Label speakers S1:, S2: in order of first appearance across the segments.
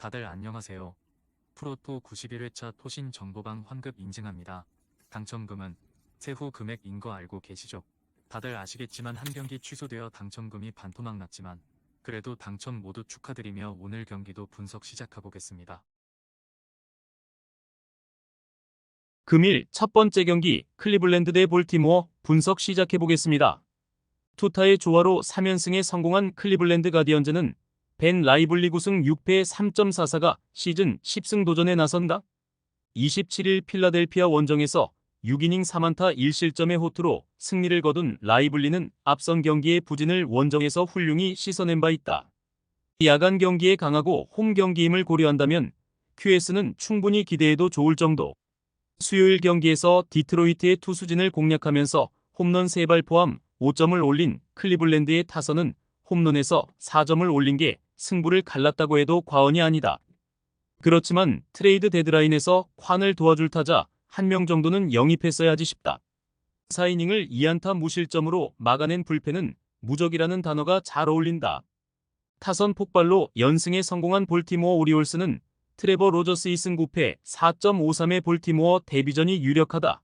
S1: 다들 안녕하세요. 프로토 91회차 토신 정보방 환급 인증합니다. 당첨금은 세후 금액인 거 알고 계시죠? 다들 아시겠지만 한 경기 취소되어 당첨금이 반토막 났지만 그래도 당첨 모두 축하드리며 오늘 경기도 분석 시작해보겠습니다.
S2: 금일 첫 번째 경기 클리블랜드 대 볼티모어 분석 시작해 보겠습니다. 투타의 조화로 3연승에 성공한 클리블랜드 가디언즈는 벤 라이블리 구승 6패 3.44가 시즌 10승 도전에 나선다. 27일 필라델피아 원정에서 6이닝 3안타 1실점의 호투로 승리를 거둔 라이블리는 앞선 경기의 부진을 원정에서 훌륭히 씻어낸 바 있다. 야간 경기에 강하고 홈 경기임을 고려한다면 QS는 충분히 기대해도 좋을 정도. 수요일 경기에서 디트로이트의 투수진을 공략하면서 홈런 3발 포함 5점을 올린 클리블랜드의 타선은 홈런에서 4점을 올린 게 승부를 갈랐다고 해도 과언이 아니다. 그렇지만 트레이드 데드라인에서 콴을 도와줄 타자 한 명 정도는 영입했어야지 싶다. 4이닝을 2안타 무실점으로 막아낸 불펜은 무적이라는 단어가 잘 어울린다. 타선 폭발로 연승에 성공한 볼티모어 오리올스는 트레버 로저스 2승 9패 4.53의 볼티모어 데뷔전이 유력하다.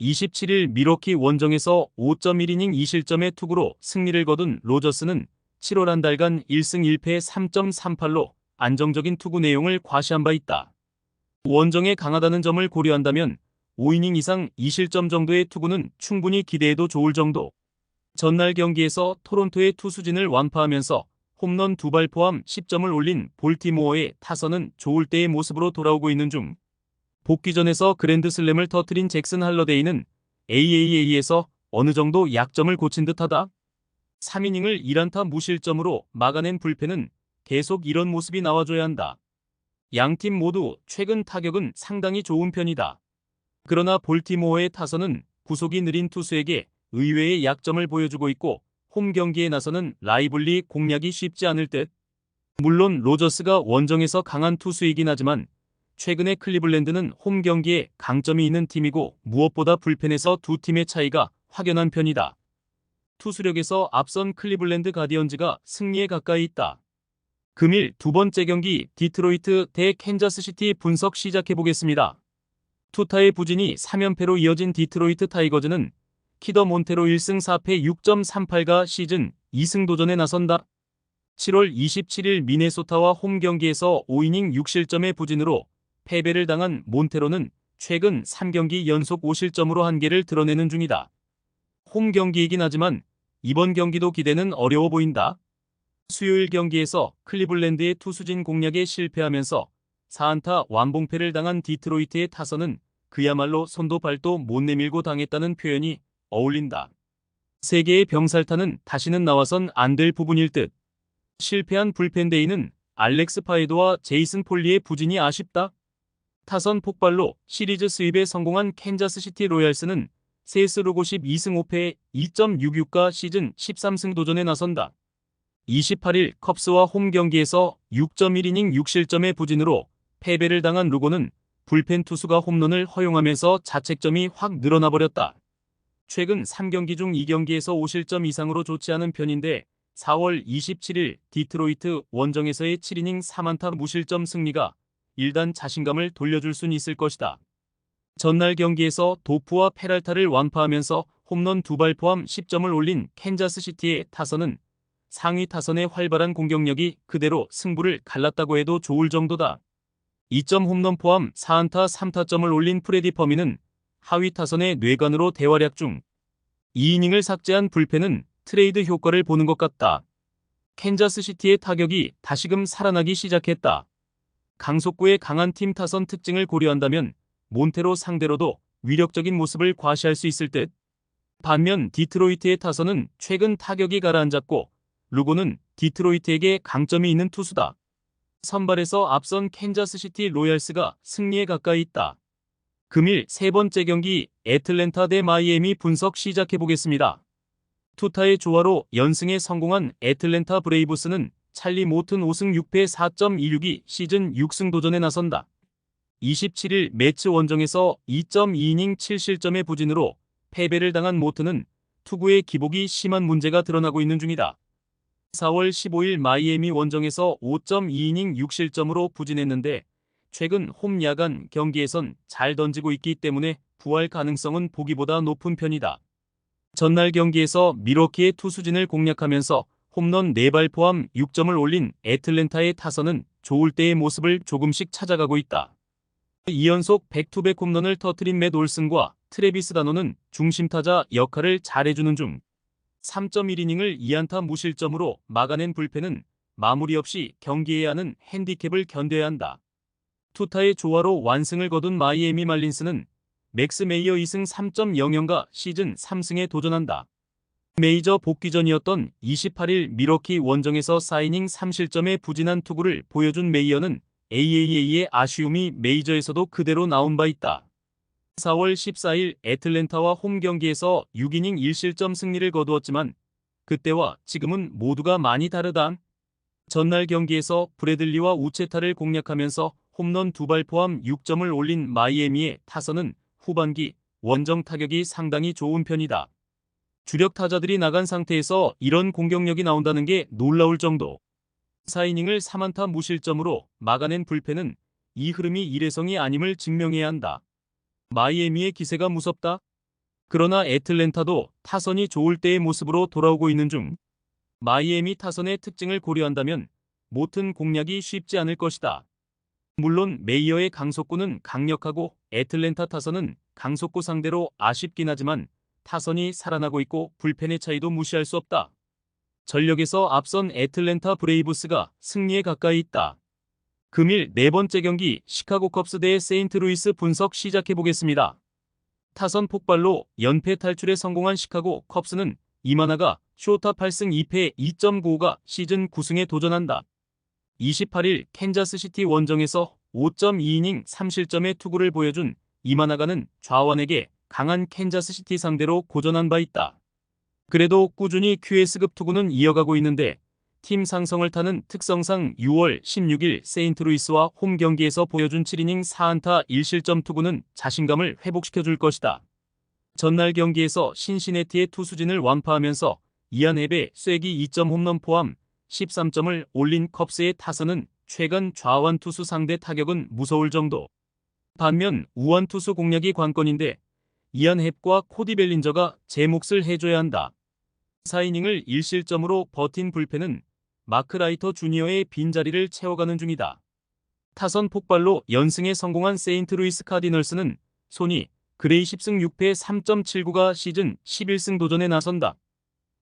S2: 27일 미러키 원정에서 5.1이닝 2실점의 투구로 승리를 거둔 로저스는 7월 한 달간 1승 1패 3.38로 안정적인 투구 내용을 과시한 바 있다. 원정에 강하다는 점을 고려한다면 5이닝 이상 2실점 정도의 투구는 충분히 기대해도 좋을 정도. 전날 경기에서 토론토의 투수진을 완파하면서 홈런 두 발 포함 10점을 올린 볼티모어의 타선은 좋을 때의 모습으로 돌아오고 있는 중 복귀전에서 그랜드슬램을 터트린 잭슨 할러데이는 AAA에서 어느 정도 약점을 고친 듯하다. 3이닝을 1안타 무실점으로 막아낸 불펜은 계속 이런 모습이 나와줘야 한다. 양 팀 모두 최근 타격은 상당히 좋은 편이다. 그러나 볼티모어의 타선은 구속이 느린 투수에게 의외의 약점을 보여주고 있고 홈 경기에 나서는 라이블리 공략이 쉽지 않을 듯. 물론 로저스가 원정에서 강한 투수이긴 하지만 최근에 클리블랜드는 홈 경기에 강점이 있는 팀이고 무엇보다 불펜에서 두 팀의 차이가 확연한 편이다. 투수력에서 앞선 클리블랜드 가디언즈가 승리에 가까이 있다. 금일 두 번째 경기 디트로이트 대 캔자스시티 분석 시작해 보겠습니다. 투타의 부진이 3연패로 이어진 디트로이트 타이거즈는 키더 몬테로 1승 4패 6.38가 시즌 2승 도전에 나선다. 7월 27일 미네소타와 홈 경기에서 5이닝 6실점의 부진으로 패배를 당한 몬테로는 최근 3경기 연속 5실점으로 한계를 드러내는 중이다. 홈 경기이긴 하지만 이번 경기도 기대는 어려워 보인다. 수요일 경기에서 클리블랜드의 투수진 공략에 실패하면서 4안타 완봉패를 당한 디트로이트의 타선은 그야말로 손도 발도 못 내밀고 당했다는 표현이 어울린다. 세계의 병살타는 다시는 나와선 안 될 부분일 듯. 실패한 불펜데이는 알렉스 파에도와 제이슨 폴리의 부진이 아쉽다. 타선 폭발로 시리즈 수입에 성공한 캔자스시티 로얄스는 세스 로고십 2승 5패 2.66가 시즌 13승 도전에 나선다. 28일 컵스와 홈 경기에서 6.1이닝 6실점의 부진으로 패배를 당한 루고는 불펜 투수가 홈런을 허용하면서 자책점이 확 늘어나 버렸다. 최근 3경기 중 2경기에서 5실점 이상으로 좋지 않은 편인데 4월 27일 디트로이트 원정에서의 7이닝 3안타 무실점 승리가 일단 자신감을 돌려줄 순 있을 것이다. 전날 경기에서 도프와 페랄타를 완파하면서 홈런 두 발 포함 10점을 올린 캔자스시티의 타선은 상위 타선의 활발한 공격력이 그대로 승부를 갈랐다고 해도 좋을 정도다. 2점 홈런 포함 4안타 3타점을 올린 프레디 퍼미는 하위 타선의 뇌관으로 대활약 중 2이닝을 삭제한 불펜은 트레이드 효과를 보는 것 같다. 캔자스시티의 타격이 다시금 살아나기 시작했다. 강속구의 강한 팀 타선 특징을 고려한다면 몬테로 상대로도 위력적인 모습을 과시할 수 있을 듯. 반면 디트로이트의 타선은 최근 타격이 가라앉았고 루고는 디트로이트에게 강점이 있는 투수다. 선발에서 앞선 캔자스시티 로얄스가 승리에 가까이 있다. 금일 세 번째 경기 애틀랜타 대 마이애미 분석 시작해 보겠습니다. 투타의 조화로 연승에 성공한 애틀랜타 브레이브스는 찰리 모튼 5승 6패 4.16이 시즌 6승 도전에 나선다. 27일 매치 원정에서 2.2이닝 7실점의 부진으로 패배를 당한 모튼은 투구의 기복이 심한 문제가 드러나고 있는 중이다. 4월 15일 마이애미 원정에서 5.2이닝 6실점으로 부진했는데 최근 홈 야간 경기에선 잘 던지고 있기 때문에 부활 가능성은 보기보다 높은 편이다. 전날 경기에서 미러키의 투수진을 공략하면서 홈런 4발 포함 6점을 올린 애틀랜타의 타선은 좋을 때의 모습을 조금씩 찾아가고 있다. 2연속 백투백 홈런을 터트린 맷 올슨과 트레비스 다노는 중심타자 역할을 잘해주는 중 3.1이닝을 2안타 무실점으로 막아낸 불펜은 마무리 없이 경기해야 하는 핸디캡을 견뎌야 한다. 투타의 조화로 완승을 거둔 마이애미 말린스는 맥스 메이어 2승 3.00가 시즌 3승에 도전한다. 메이저 복귀 전이었던 28일 미러키 원정에서 4이닝 3실점의 부진한 투구를 보여준 메이어는 AAA의 아쉬움이 메이저에서도 그대로 나온 바 있다. 4월 14일 애틀랜타와 홈 경기에서 6이닝 1실점 승리를 거두었지만 그때와 지금은 모두가 많이 다르다. 전날 경기에서 브래들리와 우체타를 공략하면서 홈런 두 발 포함 6점을 올린 마이애미의 타선은 후반기 원정 타격이 상당히 좋은 편이다. 주력 타자들이 나간 상태에서 이런 공격력이 나온다는 게 놀라울 정도. 4이닝을 3안타 무실점으로 막아낸 불펜은 이 흐름이 일회성이 아님을 증명해야 한다. 마이애미의 기세가 무섭다. 그러나 애틀랜타도 타선이 좋을 때의 모습으로 돌아오고 있는 중 마이애미 타선의 특징을 고려한다면 모튼 공략이 쉽지 않을 것이다. 물론 메이어의 강속구는 강력하고 애틀랜타 타선은 강속구 상대로 아쉽긴 하지만 타선이 살아나고 있고 불펜의 차이도 무시할 수 없다. 전력에서 앞선 애틀랜타 브레이브스가 승리에 가까이 있다. 금일 네 번째 경기 시카고 컵스 대 세인트루이스 분석 시작해 보겠습니다. 타선 폭발로 연패 탈출에 성공한 시카고 컵스는 이만하가 쇼타 8승 2패 2.95가 시즌 9승에 도전한다. 28일 캔자스시티 원정에서 5.2이닝 3실점의 투구를 보여준 이마나가는 좌완에게 강한 캔자스시티 상대로 고전한 바 있다. 그래도 꾸준히 QS급 투구는 이어가고 있는데 팀 상성을 타는 특성상 6월 16일 세인트루이스와 홈 경기에서 보여준 7이닝 4안타 1실점 투구는 자신감을 회복시켜 줄 것이다. 전날 경기에서 신시내티의 투수진을 완파하면서 이안 앱의 쐐기 2점 홈런 포함 13점을 올린 컵스의 타선은 최근 좌완 투수 상대 타격은 무서울 정도. 반면 우완 투수 공략이 관건인데 이안 헵과 코디 벨린저가 제 몫을 해줘야 한다. 4이닝을 1실점으로 버틴 불펜은 마크 라이터 주니어의 빈자리를 채워가는 중이다. 타선 폭발로 연승에 성공한 세인트루이스 카디널스는 손이 그레이 10승 6패 3.79가 시즌 11승 도전에 나선다.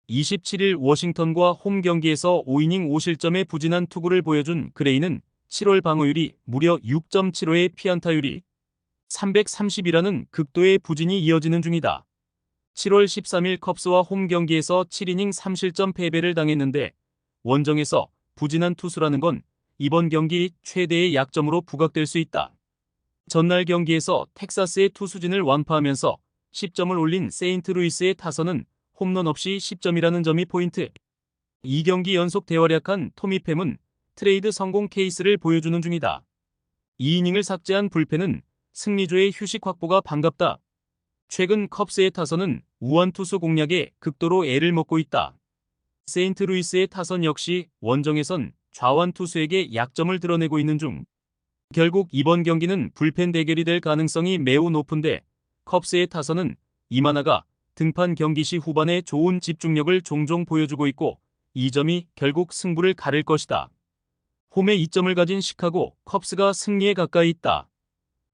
S2: 27일 워싱턴과 홈 경기에서 5이닝 5실점의 부진한 투구를 보여준 그레이는 7월 방어율이 무려 6.75의 피안타율이 330이라는 극도의 부진이 이어지는 중이다. 7월 13일 컵스와 홈 경기에서 7이닝 3실점 패배를 당했는데 원정에서 부진한 투수라는 건 이번 경기 최대의 약점으로 부각될 수 있다. 전날 경기에서 텍사스의 투수진을 완파하면서 10점을 올린 세인트루이스의 타선은 홈런 없이 10점이라는 점이 포인트. 2경기 연속 대활약한 토미팸은 트레이드 성공 케이스를 보여주는 중이다. 2이닝을 삭제한 불펜은 승리조의 휴식 확보가 반갑다. 최근 컵스의 타선은 우한 투수 공략에 극도로 애를 먹고 있다. 세인트루이스의 타선 역시 원정에선 좌완 투수에게 약점을 드러내고 있는 중. 결국 이번 경기는 불펜 대결이 될 가능성이 매우 높은데 컵스의 타선은 이마나가 등판 경기 시 후반에 좋은 집중력을 종종 보여주고 있고 이 점이 결국 승부를 가릴 것이다. 홈에 2점을 가진 시카고 컵스가 승리에 가까이 있다.